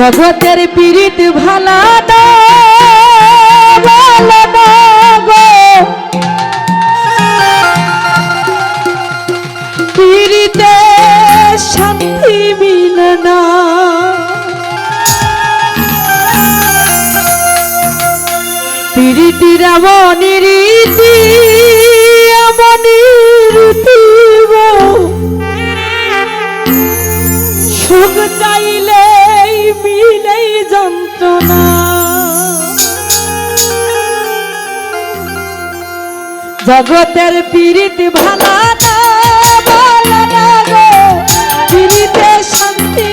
জগতের পীড়িত ভালা পীড়িতে শান্তি মিলে না। পীড়িতির রীতি এমনই রীতি সুখ মিলেই জগতের পীড়িত ভালা শান্তি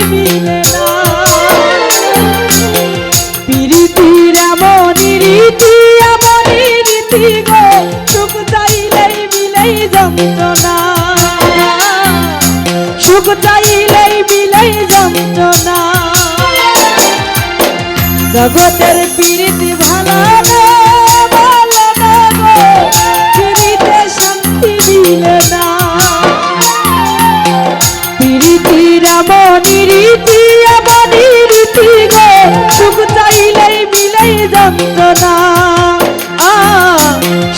সুখ চাইলেই মিলেই যন্ত্রণা। জগতের পীড়িতি ভালো পীড়িতে শান্তি মিলে না। পীড়িতির এমনই রীতি, এমনই গো। সুখ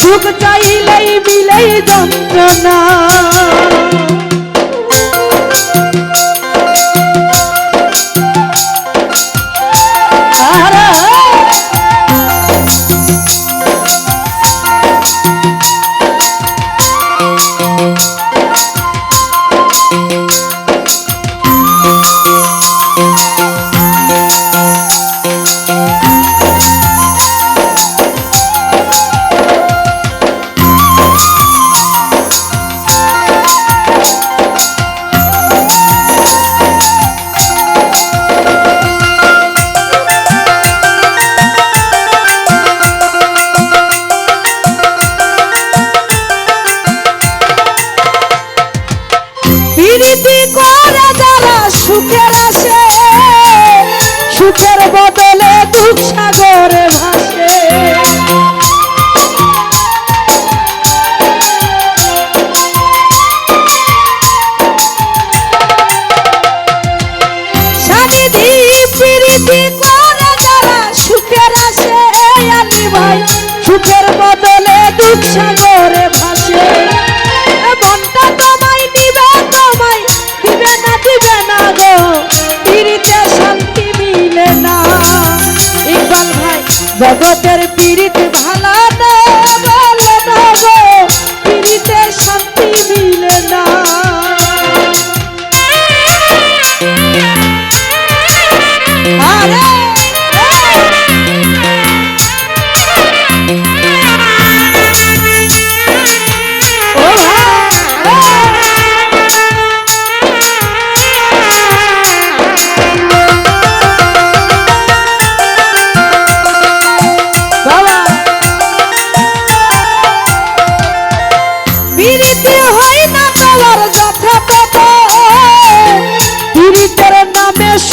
সুখ চাইলেই প্রীতি করে যারা সুখের আসে। সুখের বদলে দুঃখ সাগরে ভাসে। যারা সুখের বদলে দুঃখ সাগরে ভাসে। জগতের পীড়িত ভালো না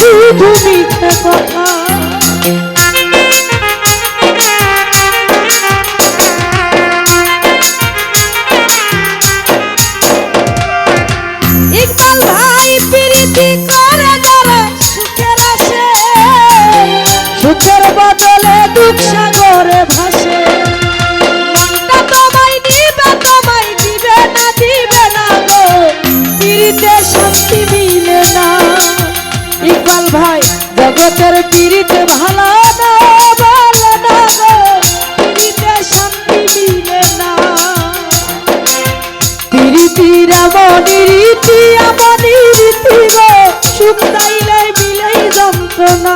শুধু মিথ্যে কথা ইকবাল ভাই জগতের পিড়িতে ভালো না ভালো না পিড়িতে শান্তি মিলে না। মিলেই যন্ত্রণা।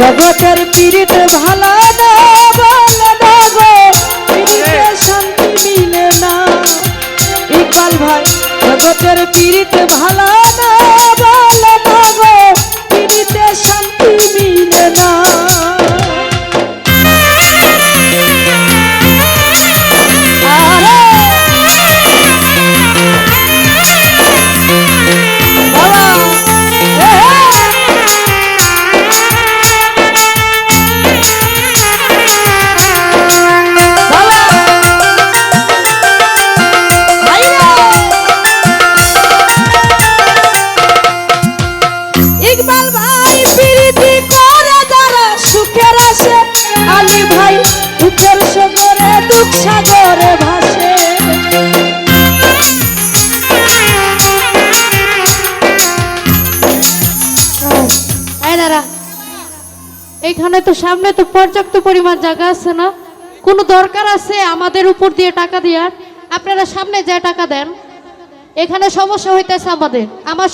জগতের পীড়িত ভালো না বলে না গো। পিরিতে শান্তি মিলে না। ইকবাল ভাই, জগতের পিরিত ভালো না পিরিতে শান্তি মিলে না। দাঁড়া এখানে তো সামনে তো পর্যাপ্ত পরিমাণ জায়গা আছে না। কোনো দরকার আছে আমাদের উপর দিয়ে টাকা দেওয়ার? আপনারা সামনে যা টাকা দেন। এখানে সমস্যা হইতেছে আমাদের। আমার